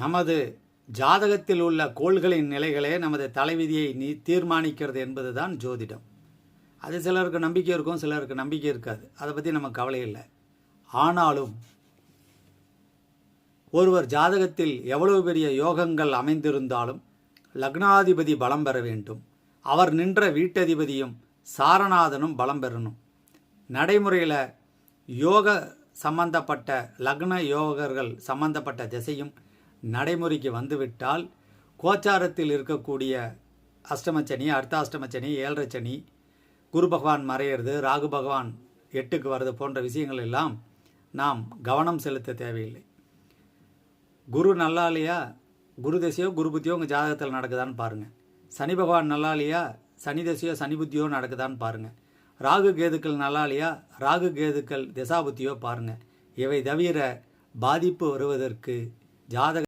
நமது ஜாதகத்தில் உள்ள கோள்களின் நிலைகளே நமது தலைவிதியை நீ தீர்மானிக்கிறது என்பது தான் ஜோதிடம். அது சிலருக்கு நம்பிக்கை இருக்கும் சிலருக்கு நம்பிக்கை இருக்காது. அதை பற்றி நம்ம கவலை இல்லை. ஆனாலும் ஒருவர் ஜாதகத்தில் எவ்வளவு பெரிய யோகங்கள் அமைந்திருந்தாலும் லக்னாதிபதி பலம் பெற வேண்டும். அவர் நின்ற வீட்டதிபதியும் சாரநாதனும் பலம் பெறணும். நடைமுறையில் யோக சம்பந்தப்பட்ட லக்ன யோகர்கள் சம்பந்தப்பட்ட திசையும் நடைமுறைக்கு வந்துவிட்டால் கோச்சாரத்தில் இருக்கக்கூடிய அஷ்டமச்சனி அர்த்தாஷ்டமச்சனி ஏழரை சனி குரு பகவான் மறையிறது ராகு பகவான் எட்டுக்கு வர்றது போன்ற விஷயங்கள் எல்லாம் நாம் கவனம் செலுத்த தேவையில்லை. குரு நல்லா இல்லையா குரு தசையோ குரு புத்தியோ உங்கள் ஜாதகத்தில் நடக்குதான்னு பாருங்கள் சனி பகவான் நல்லா இல்லையா சனி தசையோ சனி புத்தியோ நடக்குதான்னு பாருங்கள் ராகு கேதுக்கள் நல்லா இல்லையா ராகு கேதுக்கள் திசா புத்தியோ பாருங்கள் இவை தவிர பாதிப்பு வருவதற்கு ஜாதக